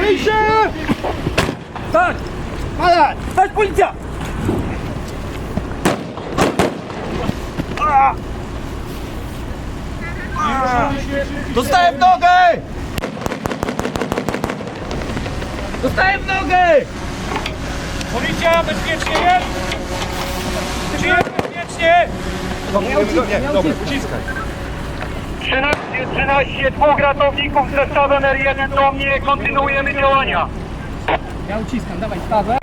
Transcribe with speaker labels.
Speaker 1: Wyjście!
Speaker 2: Tak!
Speaker 1: Malać!
Speaker 2: Stać policja!
Speaker 1: A! Dostałem nogę! Dostałem nogę!
Speaker 2: Policja, bezpiecznie jest? Czy jest bezpiecznie?
Speaker 1: Nie, dobra, uciskaj.
Speaker 2: 13, 13, dwóch ratowników z zestawem R1 do mnie, kontynuujemy działania.
Speaker 3: Ja uciskam, dawaj stawę.